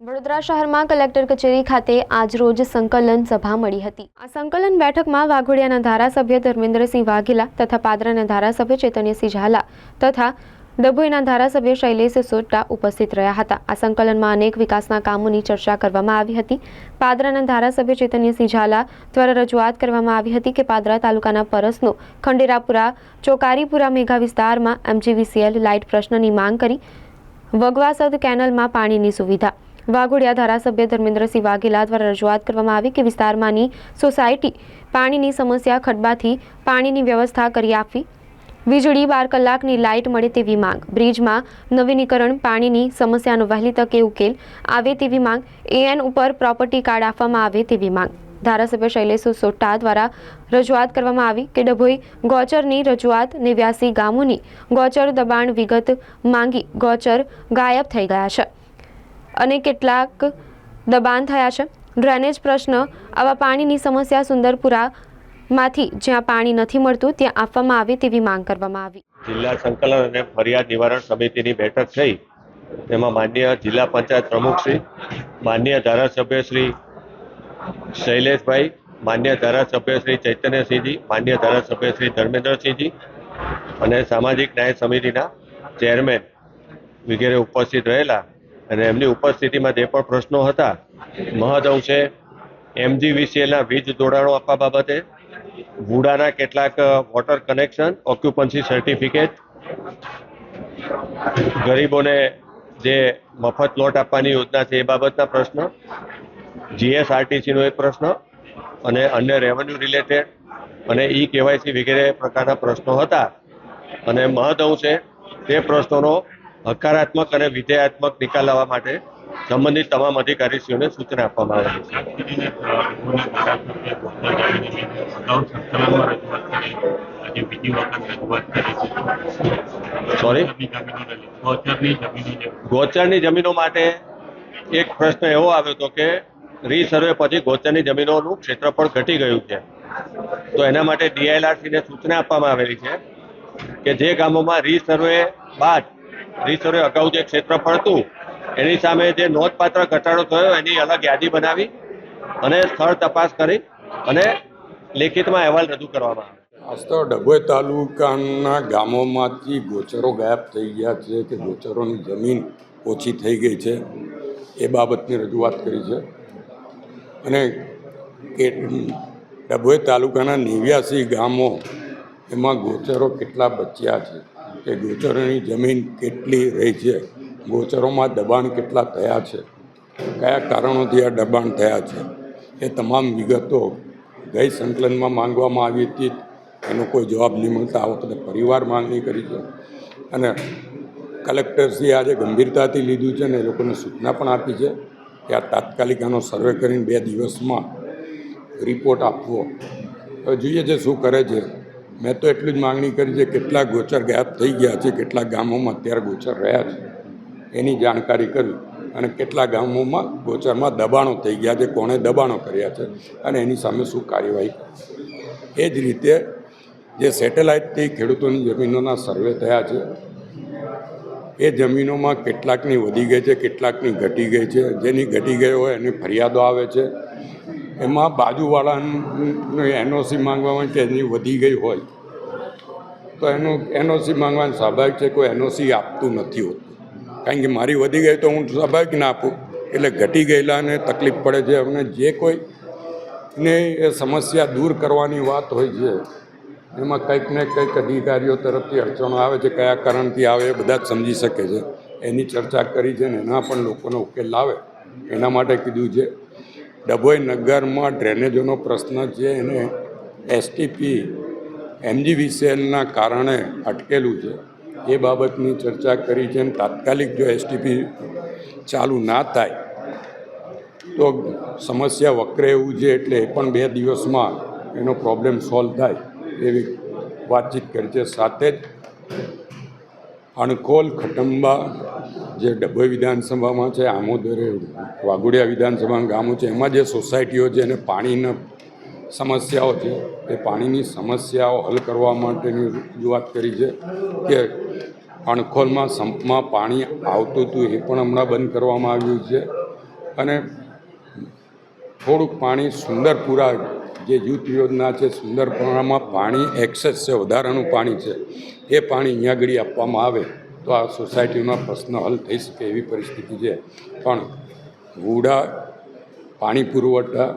વડોદરા શહેરમાં કલેક્ટર કચેરી ખાતે આજરોજ સંકલન સભા મળી હતી. આ સંકલન બેઠકમાં વાઘોડિયાના ધારાસભ્ય ધર્મેન્દ્રસિંહ વાઘેલા તથા પાદરાના ધારાસભ્ય ચૈતન્યસિંહ ઝાલા તથા ડભોઈના ધારાસભ્ય શૈલેષ સોટા ઉપસ્થિત રહ્યા હતા. આ સંકલનમાં અનેક વિકાસના કામોની ચર્ચા કરવામાં આવી હતી. પાદરાના ધારાસભ્ય ચૈતન્યસિંહ ઝાલા દ્વારા રજૂઆત કરવામાં આવી હતી કે પાદરા તાલુકાના પરસનો, ખંડેરાપુરા, ચોકારીપુરા મેઘા વિસ્તારમાં એમજીવીસીએલ લાઇટ પ્રશ્નની માંગ કરી વગવાસદ કેનલમાં પાણીની સુવિધા વાઘોડિયા ધારાસભ્ય ધર્મેન્દ્રસિંહ વાઘેલા દ્વારા રજૂઆત કરવામાં આવી કે વિસ્તારમાંની સોસાયટી પાણીની સમસ્યા ખડબાથી પાણીની વ્યવસ્થા કરી આપવી. વીજળી બાર કલાકની લાઇટ મળે તેવી માંગ. બ્રિજમાં નવીનીકરણ પાણીની સમસ્યાનો વહેલી તકે ઉકેલ આવે તેવી માંગ. એએન ઉપર પ્રોપર્ટી કાર્ડ આપવામાં આવે તેવી માંગ. ધારાસભ્ય શૈલેષ સોટા દ્વારા રજૂઆત કરવામાં આવી કે ડભોઈ ગોચરની રજૂઆત નેવ્યાસી ગામોની ગોચર દબાણ વિગત માંગી ગોચર ગાયબ થઈ ગયા છે. અને કેટલાક દબાણ થયા છે. ડ્રેનેજ પ્રશ્ન, આવા પાણીની સમસ્યા સુંદરપુરામાંથી જ્યાં પાણી નથી મળતું, ત્યાં આપવામાં આવે તેવી માંગ કરવામાં આવી. જિલ્લા સંકલન અને ફરિયાદ નિવારણ સમિતિની બેઠક થઈ. તેમાં માન્ય જિલ્લા પંચાયત પ્રમુખ શ્રી માન્ય ધારાસભ્ય શ્રી શૈલેષભાઈ માન્ય ધારાસભ્ય શ્રી ચૈતન્યસિંહજી માન્ય ધારાસભ્ય શ્રી ધર્મેન્દ્રસિંહજી અને સામાજિક ન્યાય સમિતિના ચેરમેન વગેરે ઉપસ્થિત રહેલા અને એમની ઉપસ્થિતિમાં જે પણ પ્રશ્નો હતા, મહદઅંશે એમજીવીસીએલના વીજ જોડાણો આપવા બાબતે, વુડાના કેટલાક વોટર કનેક્શન, ઓક્યુપન્સી સર્ટિફિકેટ, ગરીબોને જે મફત લોટ આપવાની યોજના છે એ બાબતના પ્રશ્ન, જીએસઆરટીસીનો એક પ્રશ્ન અને અન્ય રેવન્યુ રિલેટેડ અને ઈ કેવાયસી વગેરે પ્રકારના પ્રશ્નો હતા. અને મહદઅંશે તે પ્રશ્નોનો હકારાત્મક અને વિધેયાત્મક નિકાલ લાવવા માટે સંબંધિત તમામ અધિકારીશ્રીઓને સૂચના આપવામાં આવેલી છે Sorry? ગોચરની જમીનો માટે એક પ્રશ્ન એવો આવ્યો હતો કે રીસર્વે પછી ગોચરની જમીનોનું ક્ષેત્રફળ ઘટી ગયું છે તો એના માટે ડીઆઈઆરસીને સૂચના આપવામાં આવેલી છે કે જે ગામોમાં રીસર્વે બાદ રીસર્વે અગાઉ જે ક્ષેત્રફળ હતું, એની સામે જે નોંધપાત્ર ઘટાડો થયો, એની અલગ યાદી બનાવી અને સ્થળ તપાસ કરી અને લેખિતમાં અહેવાલ રજૂ કરવામાં આવે આજ તો ડભોઈ તાલુકાના ગામોમાંથી ગોચરો ગાયબ થઈ ગયા છે કે ગોચરોની જમીન ઓછી થઈ ગઈ છે, એ બાબતની રજૂઆત કરી છે. અને ડભોઈ તાલુકાના નેવ્યાસી ગામો, એમાં ગોચરો કેટલા બચ્યા છે? કે ગોચરોની જમીન કેટલી રહી છે? ગોચરોમાં દબાણ કેટલા થયા છે? કયા કારણોથી આ દબાણ થયા છે? એ તમામ વિગતો ગઈ સંકલનમાં માંગવામાં આવી હતી. એનો કોઈ જવાબ નહીં મળતા. આ વખતે પરિવાર માંગણી કરી છે. અને કલેક્ટરશ્રીએ આજે ગંભીરતાથી લીધું છે ને એ લોકોને સૂચના પણ આપી છે કે આ તાત્કાલિક આનો સર્વે કરીને બે દિવસમાં રિપોર્ટ આપવો. હવે જોઈએ છે શું કરે છે. મેં તો એટલી જ માગણી કરી છે કેટલા ગોચર ગાયબ થઈ ગયા છે કેટલા ગામોમાં અત્યારે ગોચર રહ્યા છે. એની જાણકારી કરી અને કેટલા ગામોમાં ગોચરમાં દબાણો થઈ ગયા છે, કોણે દબાણો કર્યા છે અને એની સામે શું કાર્યવાહી એ જ રીતે જે સેટેલાઇટથી ખેડૂતોની જમીનોના સર્વે થયા છે, એ જમીનોમાં કેટલાકની વધી ગઈ છે, કેટલાકની ઘટી ગઈ છે. જેની ઘટી ગઈ હોય એની ફરિયાદો આવે છે. એમાં બાજુવાળાને એનઓસી માંગવામાં એની વધી ગઈ હોય. તો એનું એનઓસી માંગવાનું સ્વાભાવિક છે કોઈ એનઓસી આપતું નથી હોતું. કારણ કે મારી વધી ગઈ તો હું સ્વાભાવિક ના આપું. એટલે ઘટી ગયેલાને તકલીફ પડે છે. અને જે કોઈ ને એ સમસ્યા દૂર કરવાની વાત હોય છે, એમાં કંઈક ને કંઈક અધિકારીઓ તરફથી અડચણો આવે છે, કયા કારણથી આવે એ બધા જ સમજી શકે છે. એની ચર્ચા કરી છે ને એના પણ લોકોનો ઉકેલ લાવે. એના માટે કીધું છે. ડભોઈ નગરમાં ડ્રેનેજોનો પ્રશ્ન છે એને એસટીપી એમજીવીસીએલના કારણે અટકેલું છે. એ બાબતની ચર્ચા કરી છે અને તાત્કાલિક જો એસટીપી ચાલુ ના થાય, તો સમસ્યા વકરે એવું છે એટલે એ પણ બે દિવસમાં એનો પ્રોબ્લેમ સોલ્વ થાય એવી વાતચીત કરી છે. સાથે જ અણકોલ ખટંબા જે ડભોઈ વિધાનસભામાં છે, આમોદરે વાઘોડિયા વિધાનસભાના ગામો છે, એમાં જે સોસાયટીઓ છે, એને પાણીના સમસ્યાઓ છે, એ પાણીની સમસ્યાઓ હલ કરવા માટેની રજૂઆત કરી છે કે અણખોલમાં સંપમાં પાણી આવતું હતું, એ પણ હમણાં બંધ કરવામાં આવ્યું છે. અને થોડુંક પાણી સુંદરપુરા જે યુથ યોજના છે સુંદરપુરામાં પાણી એક્સેસ છે, વધારાનું પાણી છે, એ પાણી અહીંયા આગળ આપવામાં આવે તો આ સોસાયટીનો પ્રશ્ન હલ થઈ શકે એવી પરિસ્થિતિ છે. પણ ગુડા પાણી પુરવઠા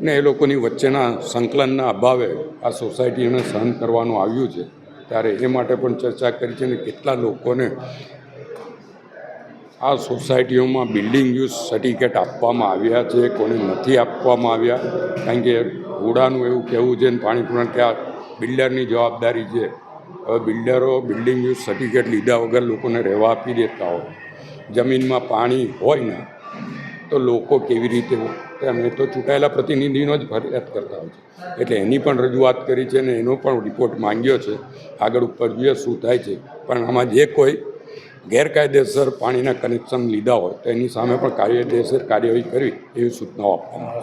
ને એ લોકોની વચ્ચેના સંકલનના અભાવે આ સોસાયટીને સહન કરવાનું આવ્યું છે. ત્યારે એ માટે પણ ચર્ચા કરી છે અને કેટલા લોકોને આ સોસાયટીઓમાં બિલ્ડિંગ યુઝ સર્ટિફિકેટ આપવામાં આવ્યા છે, કોને નથી આપવામાં આવ્યા, કારણ કે ઘોડાનું એવું કહેવું છે ને પાણી પુરાણ કે આ બિલ્ડરની જવાબદારી છે. હવે બિલ્ડરો બિલ્ડિંગ યુઝ સર્ટિફિકેટ લીધા વગર લોકોને રહેવા આપી દેતા હોય. જમીનમાં પાણી હોય ને, તો લોકો કેવી રીતે અમે તો ચૂંટાયેલા પ્રતિનિધિનો જ ફરિયાદ કરતા હોય છે. એટલે એની પણ રજૂઆત કરી છે અને એનો પણ રિપોર્ટ માંગ્યો છે. આગળ ઉપર જોઈએ શું થાય છે. પણ આમાં જે કોઈ ગેરકાયદેસર પાણીના કનેક્શન લીધા હોય તો એની સામે પણ કાયદેસર કાર્યવાહી કરવી એવી સૂચનાઓ આપવામાં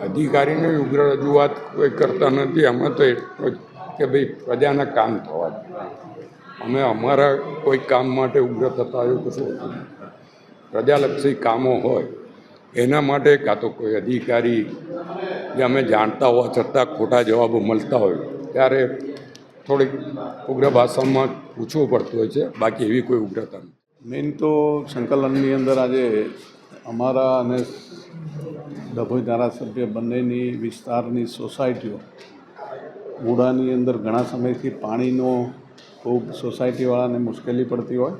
અધિકારીની ઉગ્ર રજૂઆત કોઈ કરતા નથી. અમે તો એટલો કે ભાઈ પ્રજાના કામ થવા અમે અમારા કોઈ કામ માટે ઉગ્ર થતા એવું કશું હોતું? પ્રજાલક્ષી કામો હોય એના માટે કાં તો કોઈ અધિકારી જે અમે જાણતા હોવા છતાં ખોટા જવાબો મળતા હોય ત્યારે થોડીક ઉગ્ર ભાષામાં પૂછવું પડતું હોય છે. બાકી એવી કોઈ ઉગ્રતા નથી. મેઇન તો સંકલનની અંદર આજે અમારા અને ડભોઈ ધારાસભ્ય બંનેની વિસ્તારની સોસાયટીઓ ઉડાની અંદર ઘણા સમયથી પાણીનો ખૂબ સોસાયટીવાળાને મુશ્કેલી પડતી હોય.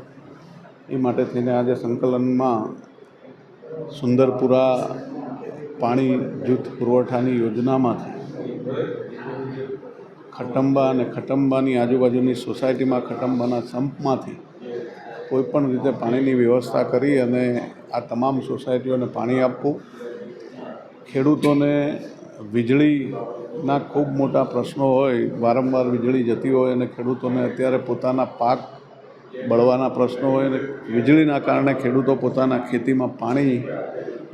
એ માટે થઈને આજે સંકલનમાં સુંદરપુરા પાણી જૂથ પુરવઠાની યોજનામાંથી ખટંબા અને ખટંબાની આજુબાજુની સોસાયટીમાં ખટંબાના સંપમાંથી કોઈપણ રીતે પાણીની વ્યવસ્થા કરી અને આ તમામ સોસાયટીઓને પાણી આપવું. ખેડૂતોને વીજળીના ખૂબ મોટા પ્રશ્નો હોય, વારંવાર વીજળી જતી હોય અને ખેડૂતોને અત્યારે પોતાના પાક બળવાના પ્રશ્નો હોય અને વીજળીના કારણે ખેડૂતો પોતાના ખેતીમાં પાણી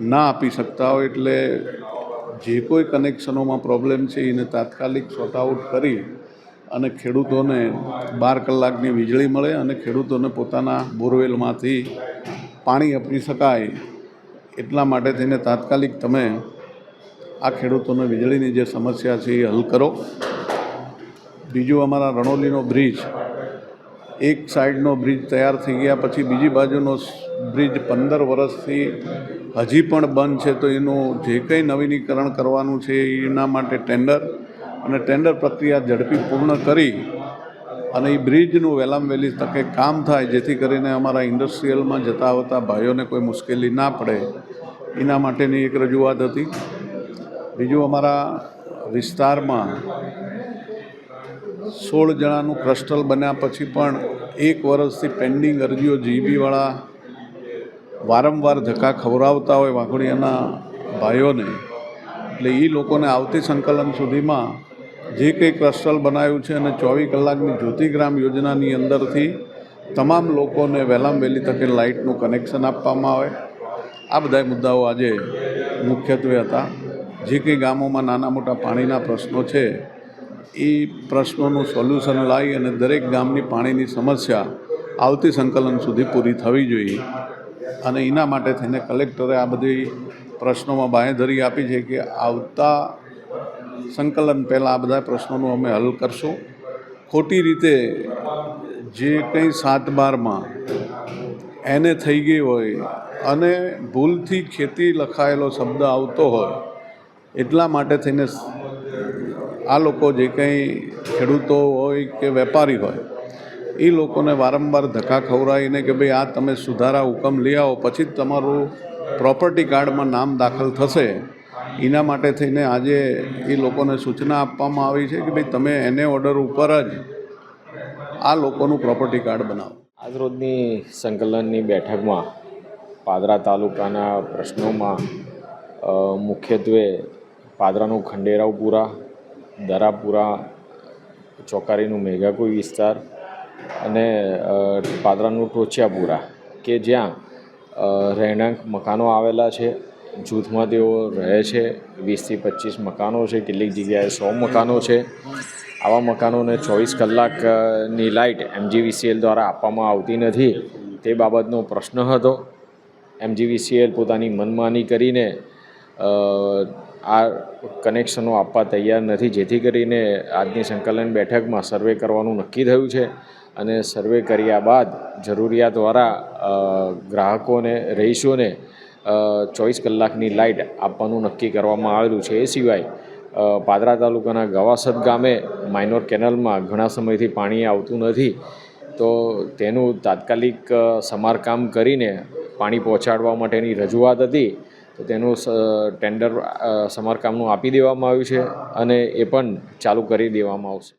ના આપી શકતા હોય એટલે જે કોઈ કનેક્શનોમાં પ્રોબ્લેમ છે એને તાત્કાલિક સોર્ટ આઉટ કરી અને ખેડૂતોને બાર કલાકની વીજળી મળે અને ખેડૂતોને પોતાના બોરવેલમાંથી પાણી આપી શકાય એટલા માટે થઈને તાત્કાલિક તમે આ ખેડૂતોને વીજળીની જે સમસ્યા છે એ હલ કરો. બીજું અમારા રણોલીનો બ્રિજ એક સાઈડનો બ્રિજ તૈયાર થઈ ગયા, પછી બીજી બાજુનો બ્રિજ પંદર વર્ષથી હજી પણ બંધ છે, તો એનું જે કંઈ નવીનીકરણ કરવાનું છે એના માટે ટેન્ડર અને ટેન્ડર પ્રક્રિયા ઝડપી પૂર્ણ કરી અને એ બ્રિજનું વહેલામ વહેલી તકે કામ થાય, જેથી કરીને અમારા ઇન્ડસ્ટ્રીયલમાં જતા આવતા ભાઈઓને કોઈ મુશ્કેલી ના પડે, એના માટેની એક રજૂઆત હતી. બીજું અમારા વિસ્તારમાં સોળ જણાનું ક્રસ્ટલ બન્યા પછી પણ એક વર્ષથી પેન્ડિંગ અરજીઓ જીબીવાળા વારંવાર ધક્કા ખવડાવતા હોય વાઘોડિયાના ભાઈઓને, એટલે એ લોકોને આવતી સંકલન સુધીમાં જે કંઈ ક્રસ્ટલ બનાવ્યું છે અને ચોવીસ કલાકની જ્યોતિગ્રામ યોજનાની અંદરથી તમામ લોકોને વહેલામ વહેલી તકે લાઇટનું કનેક્શન આપવામાં આવે. આ બધા મુદ્દાઓ આજે મુખ્યત્વે હતા. જે કંઈ ગામોમાં નાના મોટા પાણીના પ્રશ્નો છે એ પ્રશ્નોનું સોલ્યુશન લાવી અને દરેક ગામની પાણીની સમસ્યા આવતી સંકલન સુધી પૂરી થવી જોઈએ. અને એના માટે થઈને કલેક્ટરે આ બધી પ્રશ્નોમાં બાંહેધરી આપી છે કે આવતા સંકલન પહેલાં આ બધા પ્રશ્નોનું અમે હલ કરશું. ખોટી રીતે જે કંઈ સાત બારમાં એને થઈ ગઈ હોય અને ભૂલથી ખેતી લખાયેલો શબ્દ આવતો હોય, એટલા માટે થઈને આ લોકો જે કંઈ ખેડૂતો હોય કે વેપારી હોય, એ લોકોને વારંવાર ધક્કા ખવડાવીને કે ભાઈ આ તમે સુધારા હુકમ લઈ આવો, પછી જ તમારું પ્રોપર્ટી કાર્ડમાં નામ દાખલ થશે, એના માટે થઈને આજે એ લોકોને સૂચના આપવામાં આવી છે કે ભાઈ તમે એને ઓર્ડર ઉપર જ આ લોકોનું પ્રોપર્ટી કાર્ડ બનાવો. આજરોજની સંકલનની બેઠકમાં પાદરા તાલુકાના પ્રશ્નોમાં મુખ્યત્વે પાદરાનું ખંડેરાવપુરા દરાપુરા ચોકારીનું મેઘાકુઈ વિસ્તાર અને પાદરાનું ટોચિયાપુરા કે જ્યાં રહેણાંક મકાનો આવેલા છે, જૂથમાં તેઓ રહે છે, વીસથી પચીસ મકાનો છે, કેટલીક જગ્યાએ સો મકાનો છે. આવા મકાનોને ચોવીસ કલાકની લાઇટ એમજીવીસીએલ દ્વારા આપવામાં આવતી નથી. તે બાબતનો પ્રશ્ન હતો. એમજીવીસીએલ પોતાની મનમાની કરીને આ કનેક્શનો આપવા તૈયાર નથી. જેથી કરીને આજની સંકલન બેઠકમાં સર્વે કરવાનું નક્કી થયું છે અને સર્વે કર્યા બાદ જરૂરિયાતવાળા દ્વારા ગ્રાહકોને, રહીશોને ચોવીસ કલાકની લાઇટ આપવાનું નક્કી કરવામાં આવેલું છે. એ સિવાય પાદરા તાલુકાના ગવાસદ ગામે માઇનોર કેનલમાં ઘણા સમયથી પાણી આવતું નથી. તો તેનું તાત્કાલિક સમારકામ કરીને પાણી પહોંચાડવા માટેની રજૂઆત હતી. તો તેનું ટેન્ડર સમારકામનું આપી દેવામાં આવ્યું છે અને એ પણ ચાલુ કરી દેવામાં આવશે.